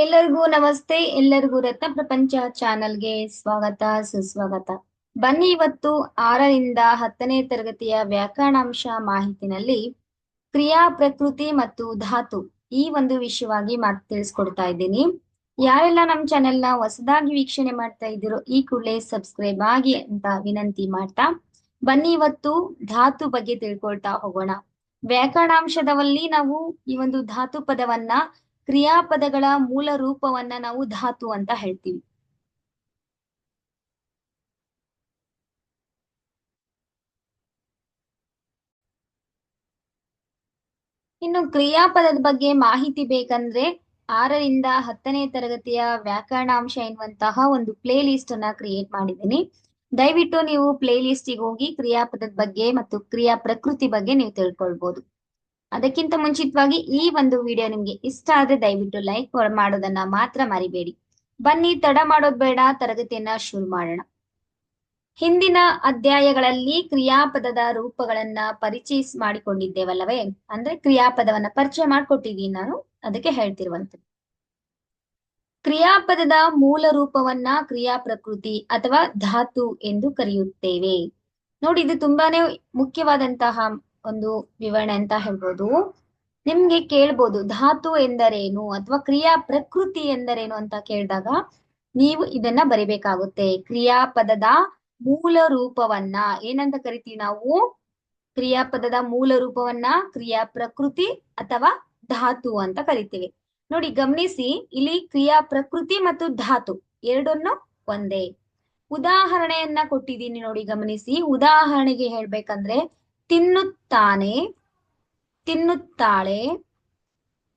ಎಲ್ಲರಿಗೂ ನಮಸ್ತೆ. ಎಲ್ಲರಿಗೂ ರತ್ನ ಪ್ರಪಂಚ ಚಾನಲ್ಗೆ ಸ್ವಾಗತ, ಸುಸ್ವಾಗತ. ಬನ್ನಿ ಇವತ್ತು ಆರರಿಂದ ಹತ್ತನೇ ತರಗತಿಯ ವ್ಯಾಕರಣಾಂಶ ಮಾಹಿತಿನಲ್ಲಿ ಕ್ರಿಯಾ, ಪ್ರಕೃತಿ ಮತ್ತು ಧಾತು ಈ ಒಂದು ವಿಷಯವಾಗಿ ಮಾತು, ತಿಳಿಸ್ಕೊಡ್ತಾ ಇದ್ದೀನಿ. ಯಾರೆಲ್ಲ ನಮ್ಮ ಚಾನೆಲ್ನ ಹೊಸದಾಗಿ ವೀಕ್ಷಣೆ ಮಾಡ್ತಾ ಇದ್ದೀರೋ ಈ ಕೂಡಲೇ ಸಬ್ಸ್ಕ್ರೈಬ್ ಆಗಿ ಅಂತ ವಿನಂತಿ ಮಾಡ್ತಾ ಬನ್ನಿ ಇವತ್ತು ಧಾತು ಬಗ್ಗೆ ತಿಳ್ಕೊಳ್ತಾ ಹೋಗೋಣ. ವ್ಯಾಕರಣಾಂಶದಲ್ಲಿ ನಾವು ಈ ಒಂದು ಧಾತು ಪದವನ್ನ ಕ್ರಿಯಾಪದಗಳ ಮೂಲ ರೂಪವನ್ನ ನಾವು ಧಾತು ಅಂತ ಹೇಳ್ತೀವಿ. ಇನ್ನು ಕ್ರಿಯಾಪದದ ಬಗ್ಗೆ ಮಾಹಿತಿ ಬೇಕಂದ್ರೆ ಆರರಿಂದ ಹತ್ತನೇ ತರಗತಿಯ ವ್ಯಾಕರಣಾಂಶ ಎನ್ನುವಂತಹ ಒಂದು ಪ್ಲೇ ಲಿಸ್ಟ್ ಅನ್ನ ಕ್ರಿಯೇಟ್ ಮಾಡಿದ್ದೀನಿ. ದಯವಿಟ್ಟು ನೀವು ಪ್ಲೇ ಲಿಸ್ಟಿಗೆ ಹೋಗಿ ಕ್ರಿಯಾಪದದ ಬಗ್ಗೆ ಮತ್ತು ಕ್ರಿಯಾ ಪ್ರಕೃತಿ ಬಗ್ಗೆ ನೀವು ತಿಳ್ಕೊಳ್ಬಹುದು ಅದಕ್ಕಿಂತ ಮುಂಚಿತವಾಗಿ ಈ ಒಂದು ವಿಡಿಯೋ ನಿಮ್ಗೆ ಇಷ್ಟ ಆದ್ರೆ ದಯವಿಟ್ಟು ಲೈಕ್ ಮಾಡೋದನ್ನ ಮಾತ್ರ ಮರಿಬೇಡಿ. ಬನ್ನಿ, ತಡ ಮಾಡೋದ್ ಬೇಡ, ತರಗತಿಯನ್ನ ಶುರು ಮಾಡೋಣ. ಹಿಂದಿನ ಅಧ್ಯಾಯಗಳಲ್ಲಿ ಕ್ರಿಯಾಪದದ ರೂಪಗಳನ್ನ ಪರಿಚಯಿಸ್ ಮಾಡಿಕೊಂಡಿದ್ದೇವಲ್ಲವೇ? ಅಂದ್ರೆ ಕ್ರಿಯಾಪದವನ್ನ ಪರಿಚಯ ಮಾಡ್ಕೊಟ್ಟೀವಿ ನಾನು, ಅದಕ್ಕೆ ಹೇಳ್ತಿರುವಂತದ್ದು ಕ್ರಿಯಾಪದದ ಮೂಲ ರೂಪವನ್ನ ಕ್ರಿಯಾ ಪ್ರಕೃತಿ ಅಥವಾ ಧಾತು ಎಂದು ಕರೆಯುತ್ತೇವೆ. ನೋಡಿ, ಇದು ತುಂಬಾನೇ ಮುಖ್ಯವಾದಂತಹ ಒಂದು ವಿವರಣೆ ಅಂತ ಹೇಳ್ಬೋದು. ನಿಮ್ಗೆ ಕೇಳ್ಬೋದು, ಧಾತು ಎಂದರೇನು ಅಥವಾ ಕ್ರಿಯಾ ಪ್ರಕೃತಿ ಎಂದರೇನು ಅಂತ ಕೇಳಿದಾಗ ನೀವು ಇದನ್ನ ಬರಿಬೇಕಾಗುತ್ತೆ. ಕ್ರಿಯಾಪದದ ಮೂಲ ರೂಪವನ್ನ, ಏನಂತ ಕರಿತೀವಿ ನಾವು? ಕ್ರಿಯಾಪದದ ಮೂಲ ರೂಪವನ್ನ ಕ್ರಿಯಾ ಪ್ರಕೃತಿ ಅಥವಾ ಧಾತು ಅಂತ ಕರಿತೀವಿ. ನೋಡಿ, ಗಮನಿಸಿ, ಇಲ್ಲಿ ಕ್ರಿಯಾ ಪ್ರಕೃತಿ ಮತ್ತು ಧಾತು ಎರಡನ್ನು ಒಂದೇ. ಉದಾಹರಣೆಯನ್ನ ಕೊಟ್ಟಿದ್ದೀನಿ ನೋಡಿ, ಗಮನಿಸಿ. ಉದಾಹರಣೆಗೆ ಹೇಳ್ಬೇಕಂದ್ರೆ ತಿನ್ನುತ್ತಾನೆ, ತಿನ್ನುತ್ತಾಳೆ,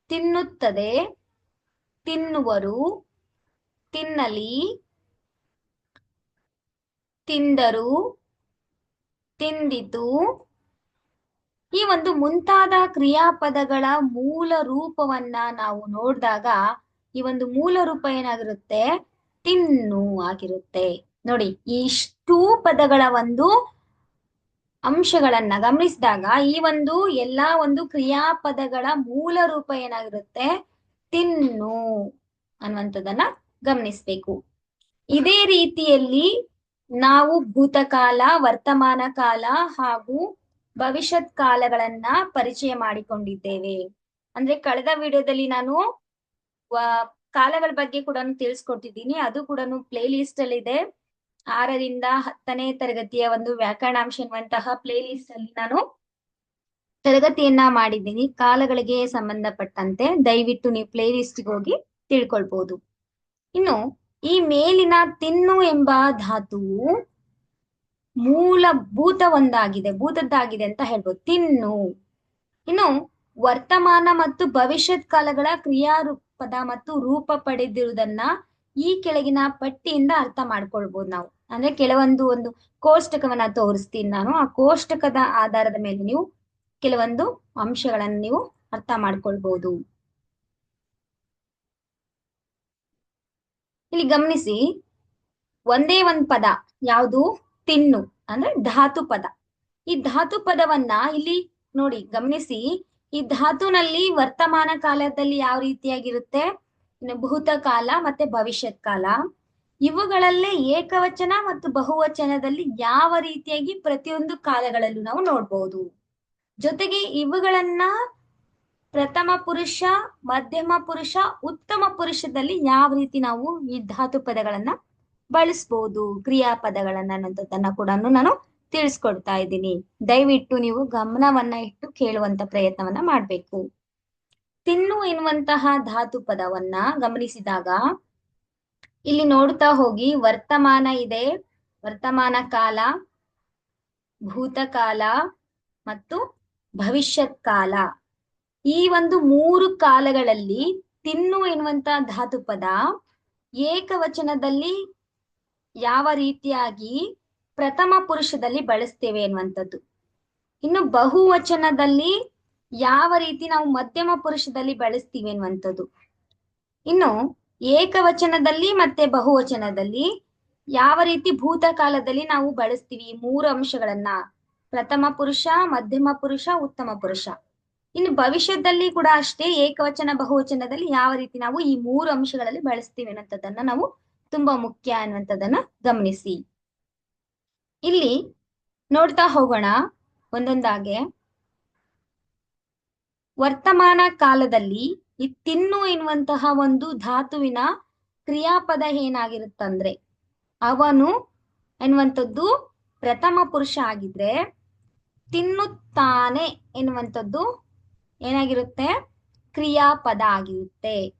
ತಿನ್ನುತ್ತದೆ, ತಿನ್ನುವರು, ತಿನ್ನಲಿ, ತಿಂದರು, ತಿಂದಿತು. ಈ ಒಂದು ಮುಂತಾದ ಕ್ರಿಯಾಪದಗಳ ಮೂಲ ರೂಪವನ್ನ ನಾವು ನೋಡಿದಾಗ ಈ ಒಂದು ಮೂಲ ರೂಪ ಏನಾಗಿರುತ್ತೆ? ತಿನ್ನು ಆಗಿರುತ್ತೆ. ನೋಡಿ ಇಷ್ಟು ಪದಗಳ ಒಂದು ಅಂಶಗಳನ್ನ ಗಮನಿಸಿದಾಗ ಈ ಒಂದು ಎಲ್ಲಾ ಒಂದು ಕ್ರಿಯಾಪದಗಳ ಮೂಲ ರೂಪ ಏನಾಗಿರುತ್ತೆ? ತಿನ್ನು ಅನ್ನುವಂಥದ್ದನ್ನ ಗಮನಿಸ್ಬೇಕು. ಇದೇ ರೀತಿಯಲ್ಲಿ ನಾವು ಭೂತಕಾಲ, ವರ್ತಮಾನ ಕಾಲ ಹಾಗೂ ಭವಿಷ್ಯತ್ ಕಾಲಗಳನ್ನ ಪರಿಚಯ ಮಾಡಿಕೊಂಡಿದ್ದೇವೆ. ಅಂದ್ರೆ ಕಳೆದ ವಿಡಿಯೋದಲ್ಲಿ ನಾನು ಕಾಲಗಳ ಬಗ್ಗೆ ಕೂಡ ತಿಳಿಸ್ಕೊಟ್ಟಿದ್ದೀನಿ. ಅದು ಕೂಡ ಪ್ಲೇ ಲಿಸ್ಟ್ ಅಲ್ಲಿ ಇದೆ ಆರರಿಂದ ಹತ್ತನೇ ತರಗತಿಯ ಒಂದು ವ್ಯಾಕರಣಾಂಶ ಎನ್ನುವಂತಹ ಪ್ಲೇ ಲಿಸ್ಟ್ ಅಲ್ಲಿ ನಾನು ತರಗತಿಯನ್ನ ಮಾಡಿದ್ದೀನಿ. ಕಾಲಗಳಿಗೆ ಸಂಬಂಧಪಟ್ಟಂತೆ ದಯವಿಟ್ಟು ನೀವು ಪ್ಲೇ ಲಿಸ್ಟ್ಗೆ ಹೋಗಿ ತಿಳ್ಕೊಳ್ಬಹುದು ಇನ್ನು ಈ ಮೇಲಿನ ತಿನ್ನು ಎಂಬ ಧಾತುವು ಮೂಲಭೂತ ಒಂದಾಗಿದೆ ಭೂತದ್ದಾಗಿದೆ ಅಂತ ಹೇಳ್ಬೋದು. ತಿನ್ನು. ಇನ್ನು ವರ್ತಮಾನ ಮತ್ತು ಭವಿಷ್ಯತ್ ಕಾಲಗಳ ಕ್ರಿಯಾರೂಪದ ಮತ್ತು ರೂಪ ಪಡೆದಿರುವುದನ್ನ ಈ ಕೆಳಗಿನ ಪಟ್ಟಿಯಿಂದ ಅರ್ಥ ಮಾಡ್ಕೊಳ್ಬಹುದು ನಾವು. ಅಂದ್ರೆ ಕೆಲವೊಂದು ಒಂದು ಕೋಷ್ಟಕವನ್ನ ತೋರಿಸ್ತೀನಿ ನಾನು. ಆ ಕೋಷ್ಟಕದ ಆಧಾರದ ಮೇಲೆ ನೀವು ಕೆಲವೊಂದು ಅಂಶಗಳನ್ನು ನೀವು ಅರ್ಥ ಮಾಡ್ಕೊಳ್ಬಹುದು ಇಲ್ಲಿ ಗಮನಿಸಿ, ಒಂದೇ ಒಂದ್ ಪದ, ಯಾವುದು? ತಿನ್ನು, ಅಂದ್ರೆ ಧಾತು ಪದ. ಈ ಧಾತು ಪದವನ್ನ ಇಲ್ಲಿ ನೋಡಿ ಗಮನಿಸಿ, ಈ ಧಾತುನಲ್ಲಿ ವರ್ತಮಾನ ಕಾಲದಲ್ಲಿ ಯಾವ ರೀತಿಯಾಗಿರುತ್ತೆ? ಭೂತಕಾಲ ಮತ್ತೆ ಭವಿಷ್ಯತ್ ಕಾಲ ಇವುಗಳಲ್ಲೇ ಏಕವಚನ ಮತ್ತು ಬಹುವಚನದಲ್ಲಿ ಯಾವ ರೀತಿಯಾಗಿ ಪ್ರತಿಯೊಂದು ಕಾಲಗಳಲ್ಲೂ ನಾವು ನೋಡ್ಬೋದು. ಜೊತೆಗೆ ಇವುಗಳನ್ನ ಪ್ರಥಮ ಪುರುಷ, ಮಧ್ಯಮ ಪುರುಷ, ಉತ್ತಮ ಪುರುಷದಲ್ಲಿ ಯಾವ ರೀತಿ ನಾವು ಈ ಧಾತು ಪದಗಳನ್ನ ಬಳಸ್ಬೋದು, ಕ್ರಿಯಾಪದಗಳನ್ನ ಅನ್ನೋದನ್ನ ಕೂಡ ನಾನು ತಿಳಿಸ್ಕೊಡ್ತಾ ಇದ್ದೀನಿ. ದಯವಿಟ್ಟು ನೀವು ಗಮನವನ್ನ ಇಟ್ಟು ಕೇಳುವಂತ ಪ್ರಯತ್ನವನ್ನ ಮಾಡ್ಬೇಕು. ಎನ್ನುವಂತಹ ಧಾತು ಪದವನ್ನ ಗಮನಿಸಿದಾಗ ಇಲ್ಲಿ ನೋಡ್ತಾ ಹೋಗಿ ವರ್ತಮಾನ ಇದೆ, ವರ್ತಮಾನ ಕಾಲ, ಭೂತಕಾಲ ಮತ್ತು ಭವಿಷ್ಯತ್ ಕಾಲ. ಈ ಒಂದು ಮೂರು ಕಾಲಗಳಲ್ಲಿ ತಿನ್ನು ಎನ್ನುವಂತಹ ಧಾತು ಪದ ಏಕವಚನದಲ್ಲಿ ಯಾವ ರೀತಿಯಾಗಿ ಪ್ರಥಮ ಪುರುಷದಲ್ಲಿ ಬಳಸ್ತೇವೆ ಎನ್ನುವಂಥದ್ದು. ಇನ್ನು ಬಹುವಚನದಲ್ಲಿ ಯಾವ ರೀತಿ ನಾವು ಮಧ್ಯಮ ಪುರುಷದಲ್ಲಿ ಬಳಸ್ತೀವಿ ಅನ್ನುವಂಥದ್ದು ಇನ್ನು ಏಕವಚನದಲ್ಲಿ ಮತ್ತೆ ಬಹುವಚನದಲ್ಲಿ ಯಾವ ರೀತಿ ಭೂತಕಾಲದಲ್ಲಿ ನಾವು ಬಳಸ್ತೀವಿ ಈ ಮೂರು ಅಂಶಗಳನ್ನ. ಪ್ರಥಮ ಪುರುಷ, ಮಧ್ಯಮ ಪುರುಷ, ಉತ್ತಮ ಪುರುಷ. ಇನ್ನು ಭವಿಷ್ಯದಲ್ಲಿ ಕೂಡ ಅಷ್ಟೇ ಏಕವಚನ, ಬಹುವಚನದಲ್ಲಿ ಯಾವ ರೀತಿ ನಾವು ಈ ಮೂರು ಅಂಶಗಳಲ್ಲಿ ಬಳಸ್ತೀವಿ ಅನ್ನೋಂಥದ್ದನ್ನ ನಾವು ತುಂಬಾ ಮುಖ್ಯ ಅನ್ನುವಂಥದ್ದನ್ನ ಗಮನಿಸಿ. ಇಲ್ಲಿ ನೋಡ್ತಾ ಹೋಗೋಣ ಒಂದೊಂದಾಗೆ. ವರ್ತಮಾನ ಕಾಲದಲ್ಲಿ ತಿನ್ನು ಎನ್ನುವಂತಹ ಒಂದು ಧಾತುವಿನ ಕ್ರಿಯಾಪದ ಏನಾಗಿರುತ್ತಂದ್ರೆ, ಅವನು ಎನ್ನುವಂಥದ್ದು ಪ್ರಥಮ ಪುರುಷ ಆಗಿದ್ರೆ ತಿನ್ನುತ್ತಾನೆ ಎನ್ನುವಂಥದ್ದು ಏನಾಗಿರುತ್ತೆ? ಕ್ರಿಯಾಪದ ಆಗಿರುತ್ತೆ.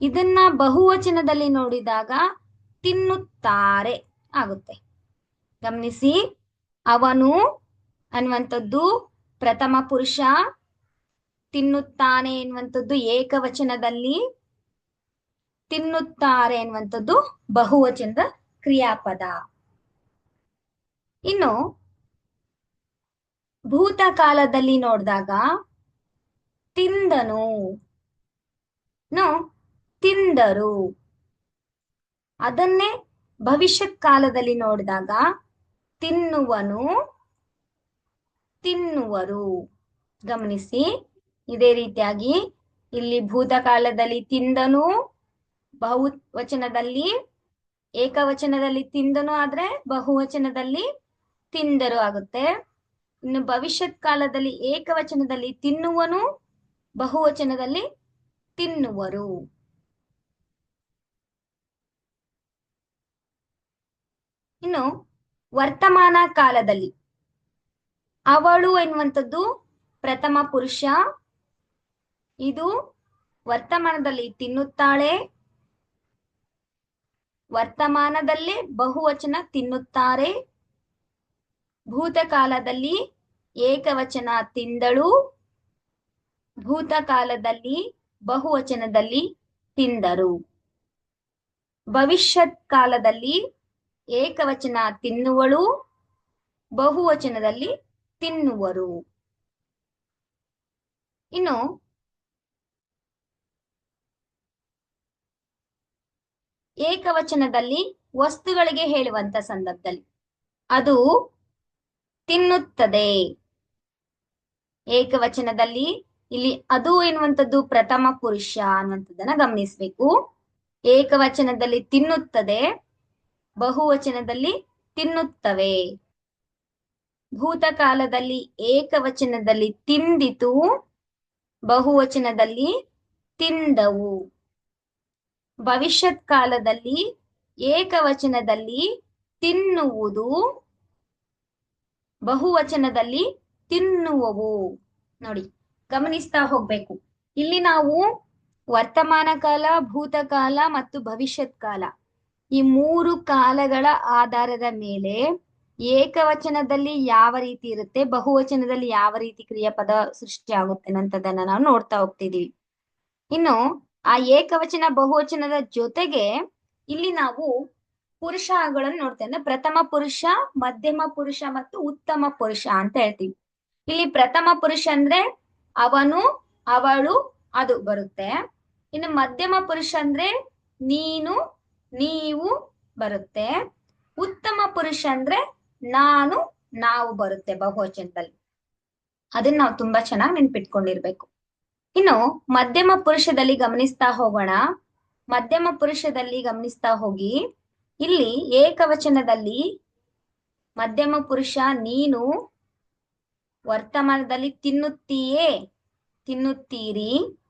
ಇದನ್ನ ಬಹುವಚನದಲ್ಲಿ ನೋಡಿದಾಗ ತಿನ್ನುತ್ತಾರೆ ಆಗುತ್ತೆ. ಗಮನಿಸಿ, ಅವನು ಅನ್ನುವಂಥದ್ದು ಪ್ರಥಮ ಪುರುಷ ತಿನ್ನುತ್ತಾನೆ ಎನ್ನುವಂಥದ್ದು ಏಕವಚನದಲ್ಲಿ ತಿನ್ನುತ್ತಾರೆ ಎನ್ನುವಂಥದ್ದು ಬಹುವಚನದ ಕ್ರಿಯಾಪದ. ಇನ್ನು ಭೂತಕಾಲದಲ್ಲಿ ನೋಡಿದಾಗ ತಿಂದನು. ತಿಂದರು. ಅದನ್ನೇ ಭವಿಷ್ಯತ್ ಕಾಲದಲ್ಲಿ ನೋಡಿದಾಗ ತಿನ್ನುವನು ತಿನ್ನುವರು. ಗಮನಿಸಿ. ಇದೇ ರೀತಿಯಾಗಿ ಇಲ್ಲಿ ಭೂತಕಾಲದಲ್ಲಿ ತಿಂದನು, ಬಹುವಚನದಲ್ಲಿ, ಏಕವಚನದಲ್ಲಿ ತಿಂದನು ಆದ್ರೆ ಬಹುವಚನದಲ್ಲಿ ತಿಂದರು ಆಗುತ್ತೆ. ಇನ್ನು ಭವಿಷ್ಯತ್ ಕಾಲದಲ್ಲಿ ಏಕವಚನದಲ್ಲಿ ತಿನ್ನುವನು, ಬಹುವಚನದಲ್ಲಿ ತಿನ್ನುವರು. ಇನ್ನು ವರ್ತಮಾನ ಕಾಲದಲ್ಲಿ ಅವಳು ಎನ್ನುವಂಥದ್ದು ಪ್ರಥಮ ಪುರುಷ ಇದು ವರ್ತಮಾನದಲ್ಲಿ ತಿನ್ನುತ್ತಾಳೆ, ವರ್ತಮಾನದಲ್ಲೇ ಬಹುವಚನ ತಿನ್ನುತ್ತಾರೆ, ಭೂತಕಾಲದಲ್ಲಿ ಏಕವಚನ ತಿಂದಳು, ಭೂತಕಾಲದಲ್ಲಿ ಬಹುವಚನದಲ್ಲಿ ತಿಂದರು. ಭವಿಷ್ಯತ್ ಕಾಲದಲ್ಲಿ ಏಕವಚನ ತಿನ್ನುವಳು, ಬಹುವಚನದಲ್ಲಿ ತಿನ್ನುವರು. ಇನ್ನು ಏಕವಚನದಲ್ಲಿ ವಸ್ತುಗಳಿಗೆ ಹೇಳುವಂತ ಸಂದರ್ಭದಲ್ಲಿ. ಅದು ತಿನ್ನುತ್ತದೆ. ಏಕವಚನದಲ್ಲಿ ಇಲ್ಲಿ ಅದು ಎನ್ನುವಂಥದ್ದು ಪ್ರಥಮ ಪುರುಷ ಅನ್ನುವಂಥದ್ದನ್ನ ಗಮನಿಸ್ಬೇಕು. ಏಕವಚನದಲ್ಲಿ ತಿನ್ನುತ್ತದೆ, ಬಹುವಚನದಲ್ಲಿ ತಿನ್ನುತ್ತವೆ. ಭೂತಕಾಲದಲ್ಲಿ ಏಕವಚನದಲ್ಲಿ ತಿಂದಿತು, ಬಹುವಚನದಲ್ಲಿ ತಿಂದವು. ಭವಿಷ್ಯತ್ ಕಾಲದಲ್ಲಿ, ಏಕವಚನದಲ್ಲಿ ತಿನ್ನುವುದು, ಬಹುವಚನದಲ್ಲಿ ತಿನ್ನುವವು. ನೋಡಿ, ಗಮನಿಸ್ತಾ ಹೋಗ್ಬೇಕು. ಇಲ್ಲಿ ನಾವು ವರ್ತಮಾನ ಕಾಲ ಭೂತಕಾಲ ಮತ್ತು ಭವಿಷ್ಯತ್ ಕಾಲ. ಈ ಮೂರು ಕಾಲಗಳ ಆಧಾರದ ಮೇಲೆ ಏಕವಚನದಲ್ಲಿ ಯಾವ ರೀತಿ ಇರುತ್ತೆ, ಬಹುವಚನದಲ್ಲಿ ಯಾವ ರೀತಿ ಕ್ರಿಯಾಪದ ಸೃಷ್ಟಿ ಆಗುತ್ತೆ ಅನ್ನೋಂಥದ್ದನ್ನ ನಾವು ನೋಡ್ತಾ ಹೋಗ್ತಿದೀವಿ. ಇನ್ನು ಆ ಏಕವಚನ ಬಹುವಚನದ ಜೊತೆಗೆ ಇಲ್ಲಿ ನಾವು ಪುರುಷಗಳನ್ನು ನೋಡ್ತೇವೆ. ಅಂದ್ರೆ ಪ್ರಥಮ ಪುರುಷ, ಮಧ್ಯಮ ಪುರುಷ ಮತ್ತು ಉತ್ತಮ ಪುರುಷ ಅಂತ ಹೇಳ್ತೀವಿ. ಇಲ್ಲಿ ಪ್ರಥಮ ಪುರುಷ ಅಂದ್ರೆ ಅವನು, ಅವಳು, ಅದು ಬರುತ್ತೆ. ಇನ್ನು ಮಧ್ಯಮ ಪುರುಷ ಅಂದ್ರೆ ನೀನು, ನೀವು ಬರುತ್ತೆ. ಉತ್ತಮ ಪುರುಷ ಅಂದ್ರೆ ನಾನು, ನಾವು ಬರುತ್ತೆ ಬಹುವಚನದಲ್ಲಿ. ಅದನ್ನ ನಾವು ತುಂಬಾ ಚೆನ್ನಾಗಿ ನೆನ್ಪಿಟ್ಕೊಂಡಿರ್ಬೇಕು. ಇನ್ನು ಮಧ್ಯಮ ಪುರುಷದಲ್ಲಿ ಗಮನಿಸ್ತಾ ಹೋಗೋಣ. ಮಧ್ಯಮ ಪುರುಷದಲ್ಲಿ ಗಮನಿಸ್ತಾ ಹೋಗಿ. ಇಲ್ಲಿ ಏಕವಚನದಲ್ಲಿ ಮಧ್ಯಮ ಪುರುಷ ನೀನು ವರ್ತಮಾನದಲ್ಲಿ ತಿನ್ನುತ್ತೀಯೇ, ತಿನ್ನುತ್ತೀರಿ.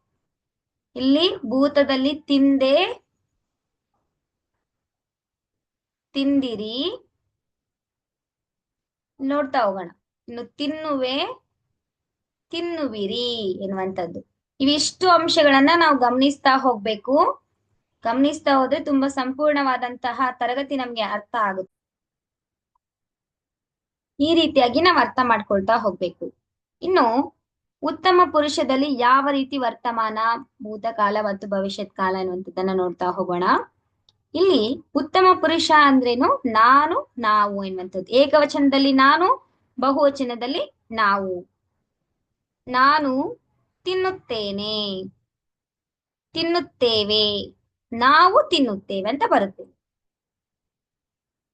ಇಲ್ಲಿ ಭೂತದಲ್ಲಿ ತಿಂದೆ ತಿಂದಿರಿ. ನೋಡ್ತಾ ಹೋಗೋಣ. ಇನ್ನು ತಿನ್ನುವೆ ತಿನ್ನುವಿರಿ ಎನ್ನುವಂಥದ್ದು. ಇವಿಷ್ಟು ಅಂಶಗಳನ್ನ ನಾವು ಗಮನಿಸ್ತಾ ಹೋಗ್ಬೇಕು. ಗಮನಿಸ್ತಾ ಹೋದ್ರೆ ತುಂಬಾ ಸಂಪೂರ್ಣವಾದಂತಹ ತರಗತಿ ನಮ್ಗೆ ಅರ್ಥ ಆಗುತ್ತೆ. ಈ ರೀತಿಯಾಗಿ ನಾವು ಅರ್ಥ ಮಾಡ್ಕೊಳ್ತಾ ಹೋಗ್ಬೇಕು. ಇನ್ನು ಉತ್ತಮ ಪುರುಷದಲ್ಲಿ ಯಾವ ರೀತಿ ವರ್ತಮಾನ, ಭೂತಕಾಲ ಮತ್ತು ಭವಿಷ್ಯತ್ ಕಾಲ ಎನ್ನುವಂಥದ್ದನ್ನ ನೋಡ್ತಾ ಹೋಗೋಣ. ಇಲ್ಲಿ ಉತ್ತಮ ಪುರುಷ ಅಂದ್ರೇನು ನಾನು, ನಾವು ಎನ್ನುವಂಥದ್ದು. ಏಕವಚನದಲ್ಲಿ ನಾನು, ಬಹುವಚನದಲ್ಲಿ ನಾವು. ನಾನು ತಿನ್ನುತ್ತೇನೆ. ತಿನ್ನುತ್ತೇವೆ. ನಾವು ತಿನ್ನುತ್ತೇವೆ ಅಂತ ಬರುತ್ತೆ.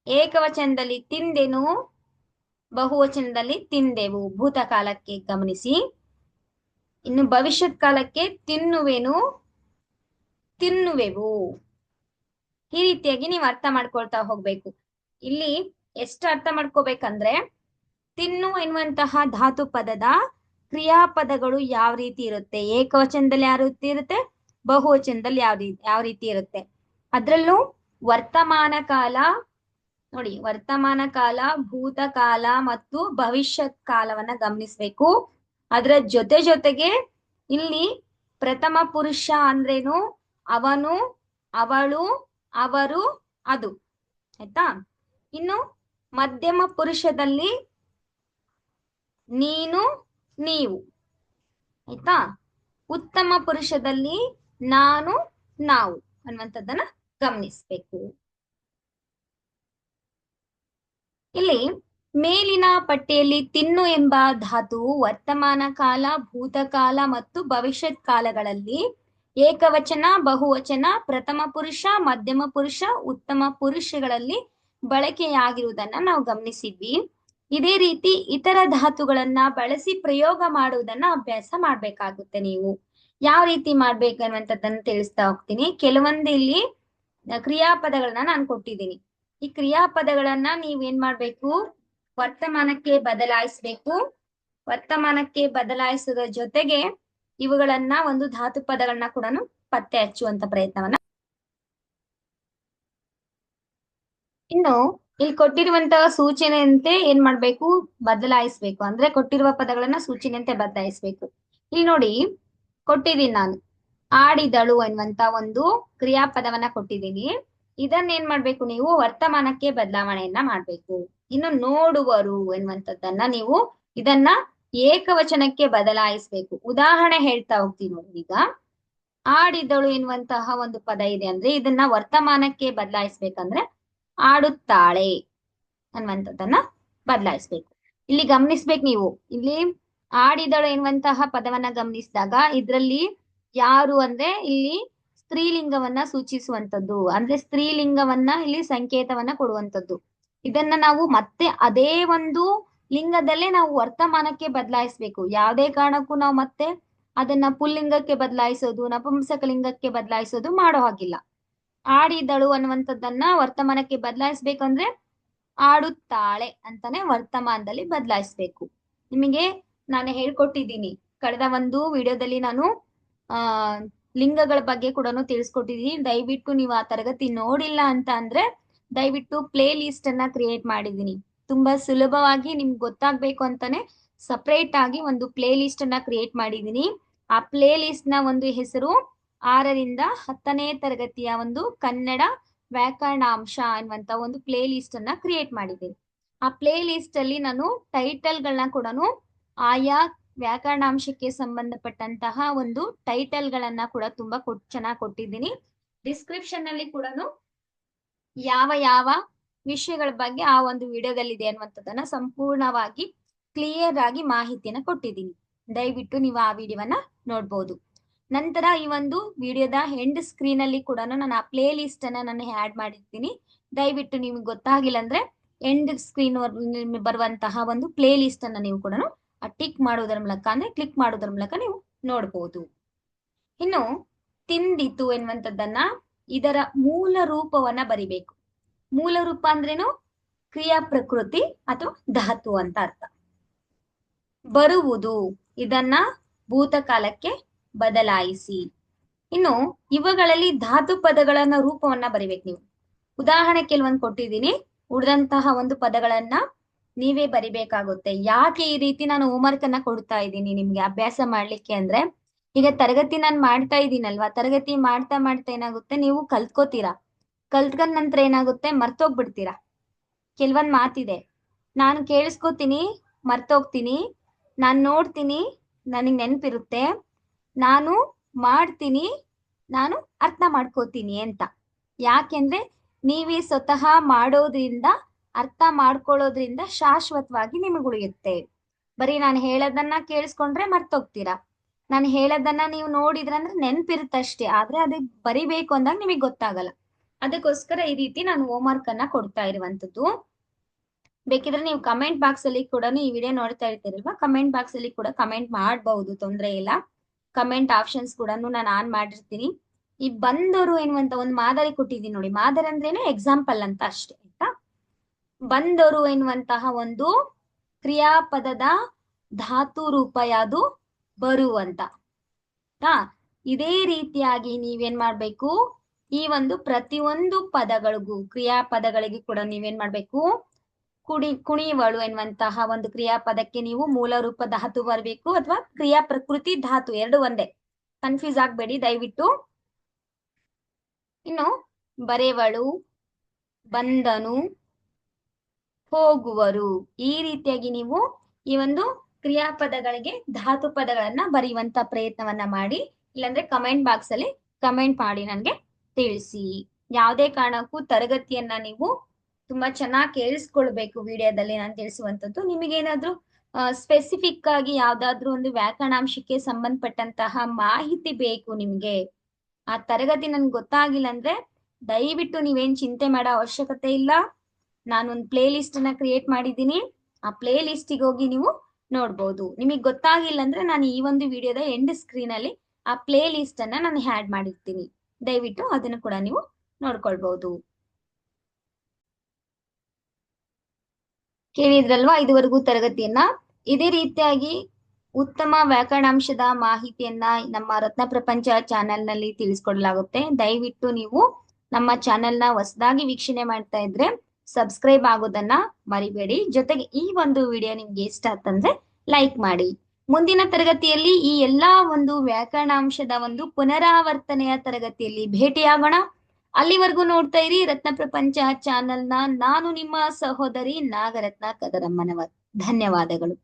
ಏಕವಚನದಲ್ಲಿ ತಿಂದೆನು, ಬಹುವಚನದಲ್ಲಿ ತಿಂದೆವು. ಭೂತಕಾಲಕ್ಕೆ ಗಮನಿಸಿ. ಇನ್ನು ಭವಿಷ್ಯತ್ ಕಾಲಕ್ಕೆ ತಿನ್ನುವೆನು, ತಿನ್ನುವೆವು. ಈ ರೀತಿಯಾಗಿ ನೀವು ಅರ್ಥ ಮಾಡ್ಕೊಳ್ತಾ ಹೋಗ್ಬೇಕು. ಇಲ್ಲಿ ಎಷ್ಟು ಅರ್ಥ ಮಾಡ್ಕೋಬೇಕಂದ್ರೆ, ತಿನ್ನು ಎನ್ನುವಂತಹ ಧಾತು ಪದದ ಕ್ರಿಯಾಪದಗಳು ಯಾವ ರೀತಿ ಇರುತ್ತೆ? ಏಕವಚನದಲ್ಲಿ ಯಾವ ರೀತಿ ಇರುತ್ತೆ? ಬಹುವಚನದಲ್ಲಿ ಯಾವ ರೀತಿ ಯಾವ ರೀತಿ ಇರುತ್ತೆ? ಅದ್ರಲ್ಲೂ ವರ್ತಮಾನ ಕಾಲ, ನೋಡಿ ವರ್ತಮಾನ ಕಾಲ ಭೂತಕಾಲ ಮತ್ತು ಭವಿಷ್ಯತ್ ಕಾಲವನ್ನ ಗಮನಿಸ್ಬೇಕು. ಅದರ ಜೊತೆ ಜೊತೆಗೆ ಇಲ್ಲಿ ಪ್ರಥಮ ಪುರುಷ ಅಂದ್ರೇನು? ಅವನು, ಅವಳು, ಅವರು, ಅದು. ಆಯ್ತಾ? ಇನ್ನು ಮಧ್ಯಮ ಪುರುಷದಲ್ಲಿ ನೀನು ನೀವು. ಆಯ್ತಾ? ಉತ್ತಮ ಪುರುಷದಲ್ಲಿ ನಾನು, ನಾವು ಅನ್ನುವಂಥದ್ದನ್ನ ಗಮನಿಸ್ಬೇಕು. ಇಲ್ಲಿ ಮೇಲಿನ ಪಟ್ಟಿಯಲ್ಲಿ ತಿನ್ನು ಎಂಬ ಧಾತು ವರ್ತಮಾನ ಕಾಲ, ಭೂತಕಾಲ ಮತ್ತು ಭವಿಷ್ಯತ್ ಕಾಲಗಳಲ್ಲಿ ಏಕವಚನ, ಬಹುವಚನ, ಪ್ರಥಮ ಪುರುಷ, ಮಧ್ಯಮ ಪುರುಷ, ಉತ್ತಮ ಪುರುಷಗಳಲ್ಲಿ ಬಳಕೆಯಾಗಿರುವುದನ್ನ ನಾವು ಗಮನಿಸಿದ್ವಿ. ಇದೇ ರೀತಿ ಇತರ ಧಾತುಗಳನ್ನ ಬಳಸಿ ಪ್ರಯೋಗ ಮಾಡುವುದನ್ನ ಅಭ್ಯಾಸ ಮಾಡ್ಬೇಕಾಗುತ್ತೆ ನೀವು. ಯಾವ ರೀತಿ ಮಾಡ್ಬೇಕು ಅನ್ನುವಂಥದ್ದನ್ನ ತಿಳಿಸ್ತಾ ಹೋಗ್ತೀನಿ. ಕೆಲವೊಂದು ಇಲ್ಲಿ ಕ್ರಿಯಾಪದಗಳನ್ನ ನಾನು ಕೊಟ್ಟಿದ್ದೀನಿ. ಈ ಕ್ರಿಯಾಪದಗಳನ್ನ ನೀವ್ ಏನ್ ಮಾಡ್ಬೇಕು? ವರ್ತಮಾನಕ್ಕೆ ಬದಲಾಯಿಸ್ಬೇಕು. ವರ್ತಮಾನಕ್ಕೆ ಬದಲಾಯಿಸೋದ್ರ ಜೊತೆಗೆ ಇವುಗಳನ್ನ ಒಂದು ಧಾತು ಪದಗಳನ್ನ ಕೂಡ ಪತ್ತೆ ಹಚ್ಚುವಂತ ಪ್ರಯತ್ನವನ್ನ ಇನ್ನು ಇಲ್ಲಿ ಕೊಟ್ಟಿರುವಂತಹ ಸೂಚನೆಯಂತೆ ಏನ್ ಮಾಡ್ಬೇಕು? ಬದಲಾಯಿಸ್ಬೇಕು. ಅಂದ್ರೆ ಕೊಟ್ಟಿರುವ ಪದಗಳನ್ನ ಸೂಚನೆಯಂತೆ ಬದಲಾಯಿಸ್ಬೇಕು. ಇಲ್ಲಿ ನೋಡಿ, ಕೊಟ್ಟಿದ್ದೀನಿ ನಾನು. ಆಡಿದಳು ಎನ್ನುವಂತ ಒಂದು ಕ್ರಿಯಾಪದವನ್ನ ಕೊಟ್ಟಿದ್ದೀನಿ. ಇದನ್ನ ಏನ್ ಮಾಡ್ಬೇಕು ನೀವು? ವರ್ತಮಾನಕ್ಕೆ ಬದಲಾವಣೆಯನ್ನ ಮಾಡ್ಬೇಕು. ಇನ್ನು ನೋಡುವರು ಎನ್ನುವಂಥದ್ದನ್ನ ನೀವು ಇದನ್ನ ಏಕವಚನಕ್ಕೆ ಬದಲಾಯಿಸ್ಬೇಕು. ಉದಾಹರಣೆ ಹೇಳ್ತಾ ಹೋಗ್ತೀನಿ ನೋಡಿ ಈಗ. ಆಡಿದಳು ಎನ್ನುವಂತಹ ಒಂದು ಪದ ಇದೆ ಅಂದ್ರೆ ಇದನ್ನ ವರ್ತಮಾನಕ್ಕೆ ಬದಲಾಯಿಸ್ಬೇಕಂದ್ರೆ ಆಡುತ್ತಾಳೆ ಅನ್ನುವಂಥದ್ದನ್ನ ಬದಲಾಯಿಸ್ಬೇಕು. ಇಲ್ಲಿ ಗಮನಿಸ್ಬೇಕು ನೀವು. ಇಲ್ಲಿ ಆಡಿದಳು ಎನ್ನುವಂತಹ ಪದವನ್ನ ಗಮನಿಸಿದಾಗ ಇದ್ರಲ್ಲಿ ಯಾರು ಅಂದ್ರೆ ಇಲ್ಲಿ ಸ್ತ್ರೀಲಿಂಗವನ್ನ ಸೂಚಿಸುವಂತದ್ದು ಅಂದ್ರೆ ಸ್ತ್ರೀಲಿಂಗವನ್ನ ಇಲ್ಲಿ ಸಂಕೇತವನ್ನ ಕೊಡುವಂತದ್ದು ಇದನ್ನ ನಾವು ಮತ್ತೆ ಅದೇ ಒಂದು ಲಿಂಗದಲ್ಲೇ ನಾವು ವರ್ತಮಾನಕ್ಕೆ ಬದಲಾಯಿಸ್ಬೇಕು. ಯಾವುದೇ ಕಾರಣಕ್ಕೂ ನಾವು ಮತ್ತೆ ಅದನ್ನ ಪುಲ್ಲಿಂಗಕ್ಕೆ ಬದಲಾಯಿಸೋದು ನಪುಂಸಕ ಲಿಂಗಕ್ಕೆ ಬದಲಾಯಿಸೋದು ಮಾಡೋ ಹಾಗಿಲ್ಲ. ಆಡಿದಳು ಅನ್ನುವಂಥದ್ದನ್ನ ವರ್ತಮಾನಕ್ಕೆ ಬದಲಾಯಿಸ್ಬೇಕಂದ್ರೆ ಆಡುತ್ತಾಳೆ ಅಂತಾನೆ ವರ್ತಮಾನದಲ್ಲಿ ಬದಲಾಯಿಸ್ಬೇಕು. ನಿಮಗೆ ನಾನು ಹೇಳ್ಕೊಟ್ಟಿದ್ದೀನಿ. ಕಳೆದ ಒಂದು ವಿಡಿಯೋದಲ್ಲಿ ನಾನು, ಆ, ಲಿಂಗಗಳ ಬಗ್ಗೆ ಕೂಡ ತಿಳಿಸ್ಕೊಟ್ಟಿದ್ದೀನಿ. ದಯವಿಟ್ಟು ನೀವು ಆ ತರಗತಿ ನೋಡಿಲ್ಲ ಅಂತ ಅಂದ್ರೆ ದಯವಿಟ್ಟು ಪ್ಲೇ ಲಿಸ್ಟ್ ಅನ್ನ ಕ್ರಿಯೇಟ್ ಮಾಡಿದ್ದೀನಿ. ತುಂಬಾ ಸುಲಭವಾಗಿ ನಿಮ್ಗೆ ಗೊತ್ತಾಗ್ಬೇಕು ಅಂತಾನೆ ಸಪರೇಟ್ ಆಗಿ ಒಂದು ಪ್ಲೇ ಲಿಸ್ಟ್ ಅನ್ನ ಕ್ರಿಯೇಟ್ ಮಾಡಿದ್ದೀನಿ. ಆ ಪ್ಲೇ ಲಿಸ್ಟ್ನ ಒಂದು ಹೆಸರು ಆರರಿಂದ ಹತ್ತನೇ ತರಗತಿಯ ಒಂದು ಕನ್ನಡ ವ್ಯಾಕರಣಾಂಶ ಅನ್ನುವಂತ ಒಂದು ಪ್ಲೇ ಲಿಸ್ಟ್ ಅನ್ನ ಕ್ರಿಯೇಟ್ ಮಾಡಿದ್ದೀನಿ ಆ ಪ್ಲೇ ಲಿಸ್ಟ್ ಅಲ್ಲಿ ನಾನು ಟೈಟಲ್ ಗಳನ್ನ ಕೂಡ ಆಯಾ ವ್ಯಾಕರಣಾಂಶಕ್ಕೆ ಸಂಬಂಧಪಟ್ಟಂತಹ ಒಂದು ಟೈಟಲ್ ಗಳನ್ನ ಕೂಡ ತುಂಬಾ ಚೆನ್ನಾಗಿ ಕೊಟ್ಟಿದ್ದೀನಿ. ಡಿಸ್ಕ್ರಿಪ್ಷನ್ ಅಲ್ಲಿ ಕೂಡ ಯಾವ ಯಾವ ವಿಷಯಗಳ ಬಗ್ಗೆ ಆ ಒಂದು ವಿಡಿಯೋದಲ್ಲಿ ಇದೆ ಅನ್ನುವಂಥದ್ದನ್ನ ಸಂಪೂರ್ಣವಾಗಿ ಕ್ಲಿಯರ್ ಆಗಿ ಮಾಹಿತಿಯನ್ನ ಕೊಟ್ಟಿದ್ದೀನಿ. ದಯವಿಟ್ಟು ನೀವು ಆ ವಿಡಿಯೋವನ್ನ ನೋಡ್ಬೋದು. ನಂತರ ಈ ಒಂದು ವಿಡಿಯೋದ ಎಂಡ್ ಸ್ಕ್ರೀನ್ ಅಲ್ಲಿ ಕೂಡ ನಾನು ಆ ಪ್ಲೇ ಲಿಸ್ಟ್ ಅನ್ನ ನಾನು ಆಡ್ ಮಾಡಿರ್ತೀನಿ. ದಯವಿಟ್ಟು ನಿಮ್ಗೆ ಗೊತ್ತಾಗಿಲ್ಲ ಅಂದ್ರೆ ಎಂಡ್ ಸ್ಕ್ರೀನ್ ಬರುವಂತಹ ಒಂದು ಪ್ಲೇ ಲಿಸ್ಟ್ ಅನ್ನ ನೀವು ಕೂಡ ಟಿಕ್ ಮಾಡೋದರ ಮೂಲಕ ಅಂದ್ರೆ ಕ್ಲಿಕ್ ಮಾಡೋದರ ಮೂಲಕ ನೀವು ನೋಡಬಹುದು ಇನ್ನು ತಿಂದಿತು ಎನ್ನುವಂಥದ್ದನ್ನ ಇದರ ಮೂಲ ರೂಪವನ್ನ ಬರಿಬೇಕು. ಮೂಲ ರೂಪ ಅಂದ್ರೇನು? ಕ್ರಿಯಾ ಪ್ರಕೃತಿ ಅಥವಾ ಧಾತು ಅಂತ ಅರ್ಥ. ಬರುವುದು ಇದನ್ನ ಭೂತಕಾಲಕ್ಕೆ ಬದಲಾಯಿಸಿ. ಇನ್ನು ಇವುಗಳಲ್ಲಿ ಧಾತು ಪದಗಳನ್ನ ರೂಪವನ್ನ ಬರಿಬೇಕು ನೀವು. ಉದಾಹರಣೆ ಕೆಲವೊಂದು ಕೊಟ್ಟಿದ್ದೀನಿ. ಉಳಿದಂತಹ ಒಂದು ಪದಗಳನ್ನ ನೀವೇ ಬರಿಬೇಕಾಗುತ್ತೆ. ಯಾಕೆ ಈ ರೀತಿ ನಾನು ಹೋಮ್ವರ್ಕ್ ಅನ್ನ ಕೊಡ್ತಾ ಇದ್ದೀನಿ ನಿಮ್ಗೆ ಅಭ್ಯಾಸ ಮಾಡ್ಲಿಕ್ಕೆ ಅಂದ್ರೆ? ಈಗ ತರಗತಿ ನಾನು ಮಾಡ್ತಾ ಇದ್ದೀನಲ್ವಾ? ತರಗತಿ ಮಾಡ್ತಾ ಮಾಡ್ತಾ ಏನಾಗುತ್ತೆ? ನೀವು ಕಲ್ತ್ಕೋತೀರಾ? ಕಲ್ತ್ಕೊಂಡ್ ನಂತರ ಏನಾಗುತ್ತೆ? ಮರ್ತೋಗ್ಬಿಡ್ತೀರಾ? ಕೆಲವೊಂದ್ ಮಾತಿದೆ. ನಾನು ಕೇಳಿಸ್ಕೋತೀನಿ, ಮರ್ತೋಗ್ತೀನಿ, ನಾನು ನೋಡ್ತೀನಿ, ನನಗ್ ನೆನಪಿರುತ್ತೆ. ನಾನು ಮಾಡ್ತೀನಿ, ನಾನು ಅರ್ಥ ಮಾಡ್ಕೋತೀನಿ ಅಂತ. ಯಾಕೆಂದ್ರೆ ನೀವೇ ಸ್ವತಃ ಮಾಡೋದ್ರಿಂದ, ಅರ್ಥ ಮಾಡ್ಕೊಳ್ಳೋದ್ರಿಂದ ಶಾಶ್ವತವಾಗಿ ನಿಮಗೆ ಉಳಿಯುತ್ತೆ ಬರೀ ನಾನು ಹೇಳೋದನ್ನ ಕೇಳಿಸ್ಕೊಂಡ್ರೆ ಮರ್ತೋಗ್ತೀರಾ? ನಾನು ಹೇಳೋದನ್ನ ನೀವು ನೋಡಿದ್ರೆ ಅಂದ್ರೆ ನೆನ್ಪಿರುತ್ತಷ್ಟೇ, ಆದ್ರೆ ಅದು ಬರಿಬೇಕು ಅಂದಾಗ ನಿಮಗೆ ಗೊತ್ತಾಗಲ್ಲ. ಅದಕ್ಕೋಸ್ಕರ ಈ ರೀತಿ ನಾನು ಹೋಮ್ ವರ್ಕ್ ಅನ್ನ ಕೊಡ್ತಾ ಇರುವಂತದ್ದು ಬೇಕಿದ್ರೆ ನೀವು ಕಮೆಂಟ್ ಬಾಕ್ಸ್ ಅಲ್ಲಿ ಕೂಡ ಈ ವಿಡಿಯೋ ನೋಡ್ತಾ ಇರ್ತೀರಲ್ವಾ? ಕಮೆಂಟ್ ಬಾಕ್ಸ್ ಅಲ್ಲಿ ಕೂಡ ಕಮೆಂಟ್ ಮಾಡಬಹುದು ತೊಂದ್ರೆ ಇಲ್ಲ. ಕಮೆಂಟ್ ಆಪ್ಷನ್ಸ್ ಕೂಡ ನಾನು ಆನ್ ಮಾಡಿರ್ತೀನಿ. ಈ ಬಂದವರು ಎನ್ನುವಂತ ಒಂದು ಮಾದರಿ ಕೊಟ್ಟಿದ್ದೀನಿ ನೋಡಿ. ಮಾದರಿ ಅಂದ್ರೇನೆ ಎಕ್ಸಾಂಪಲ್ ಅಂತ ಅಷ್ಟೇ, ಆಯ್ತಾ? ಬಂದರು ಎನ್ನುವಂತಹ ಒಂದು ಕ್ರಿಯಾಪದದ ಧಾತು ರೂಪ ಯಾವುದು? ಬರುವಂತ. ಇದೇ ರೀತಿಯಾಗಿ ನೀವೇನ್ ಮಾಡ್ಬೇಕು? ಈ ಒಂದು ಪ್ರತಿಯೊಂದು ಪದಗಳಿಗೂ, ಕ್ರಿಯಾಪದಗಳಿಗೆ ಕೂಡ ನೀವೇನ್ ಮಾಡ್ಬೇಕು? ಕುಡಿ, ಕುಣಿಯುವಳು ಎನ್ನುವಂತಹ ಒಂದು ಕ್ರಿಯಾಪದಕ್ಕೆ ನೀವು ಮೂಲ ರೂಪ ಧಾತು ಬರಬೇಕು ಅಥವಾ ಕ್ರಿಯಾ ಪ್ರಕೃತಿ ಧಾತು ಎರಡು ಒಂದೇ. ಕನ್ಫ್ಯೂಸ್ ಆಗ್ಬೇಡಿ, ದಯವಿಟ್ಟು. ಇನ್ನು ಬರೆವಳು, ಬಂದನು, ಹೋಗುವರು. ಈ ರೀತಿಯಾಗಿ ನೀವು ಈ ಒಂದು ಕ್ರಿಯಾಪದಗಳಿಗೆ ಧಾತು ಪದಗಳನ್ನ ಬರೆಯುವಂತ ಪ್ರಯತ್ನವನ್ನ ಮಾಡಿ, ಇಲ್ಲಾಂದ್ರೆ ಕಮೆಂಟ್ ಬಾಕ್ಸ್ ಅಲ್ಲಿ ಕಮೆಂಟ್ ಮಾಡಿ ನನಗೆ ತಿಳಿಸಿ. ಯಾವುದೇ ಕಾರಣಕ್ಕೂ ತರಗತಿಯನ್ನ ನೀವು ತುಂಬಾ ಚೆನ್ನಾಗಿ ಕೇಳಿಸ್ಕೊಳ್ಬೇಕು ವಿಡಿಯೋದಲ್ಲಿ ನಾನು ತಿಳಿಸುವಂತದ್ದು ನಿಮಗೇನಾದ್ರೂ ಸ್ಪೆಸಿಫಿಕ್ ಆಗಿ ಯಾವ್ದಾದ್ರು ಒಂದು ವ್ಯಾಕರಣಾಂಶಕ್ಕೆ ಸಂಬಂಧಪಟ್ಟಂತಹ ಮಾಹಿತಿ ಬೇಕು ನಿಮ್ಗೆ, ಆ ತರಗತಿ ನನ್ಗೆ ಗೊತ್ತಾಗಿಲ್ಲ ಅಂದ್ರೆ ದಯವಿಟ್ಟು ನೀವೇನ್ ಚಿಂತೆ ಮಾಡೋ ಅವಶ್ಯಕತೆ ಇಲ್ಲ. ನಾನೊಂದು ಪ್ಲೇ ಲಿಸ್ಟ್ ಅನ್ನ ಕ್ರಿಯೇಟ್ ಮಾಡಿದ್ದೀನಿ. ಆ ಪ್ಲೇ ಲಿಸ್ಟಿಗೆ ಹೋಗಿ ನೀವು ನೋಡ್ಬೋದು. ನಿಮಗೆ ಗೊತ್ತಾಗಿಲ್ಲ ಅಂದ್ರೆ ನಾನು ಈ ಒಂದು ವಿಡಿಯೋದ ಎಂಡ್ ಸ್ಕ್ರೀನ್ ಅಲ್ಲಿ ಆ ಪ್ಲೇ ಲಿಸ್ಟ್ ಅನ್ನ ನಾನು ಹ್ಯಾಡ್ ಮಾಡಿರ್ತೀನಿ. ದಯವಿಟ್ಟು ಅದನ್ನು ಕೂಡ ನೀವು ನೋಡ್ಕೊಳ್ಬಹುದು ಕೇಳಿದ್ರಲ್ವಾ? ಇದುವರೆಗೂ ತರಗತಿಯನ್ನ. ಇದೇ ರೀತಿಯಾಗಿ ಉತ್ತಮ ವ್ಯಾಕರಣಾಂಶದ ಮಾಹಿತಿಯನ್ನ ನಮ್ಮ ರತ್ನ ಪ್ರಪಂಚ ಚಾನೆಲ್ನಲ್ಲಿ ತಿಳಿಸ್ಕೊಡ್ಲಾಗುತ್ತೆ. ದಯವಿಟ್ಟು ನೀವು ನಮ್ಮ ಚಾನೆಲ್ನ ಹೊಸದಾಗಿ ವೀಕ್ಷಣೆ ಮಾಡ್ತಾ ಇದ್ರೆ ಸಬ್ಸ್ಕ್ರೈಬ್ ಆಗೋದನ್ನ ಮರಿಬೇಡಿ. ಜೊತೆಗೆ ಈ ಒಂದು ವಿಡಿಯೋ ನಿಮ್ಗೆ ಇಷ್ಟ ಆತಂದ್ರೆ ಲೈಕ್ ಮಾಡಿ. ಮುಂದಿನ ತರಗತಿಯಲ್ಲಿ ಈ ಎಲ್ಲಾ ಒಂದು ವ್ಯಾಕರಣಾಂಶದ ಒಂದು ಪುನರಾವರ್ತನೆಯ ತರಗತಿಯಲ್ಲಿ ಭೇಟಿಯಾಗೋಣ. ಅಲ್ಲಿವರೆಗೂ ನೋಡ್ತಾ ಇರಿ ರತ್ನ ಪ್ರಪಂಚ ಚಾನೆಲ್ನ ನಾನು ನಿಮ್ಮ ಸಹೋದರಿ ನಾಗರತ್ನ ಕದರಮ್ಮನವರ್ ಧನ್ಯವಾದಗಳು.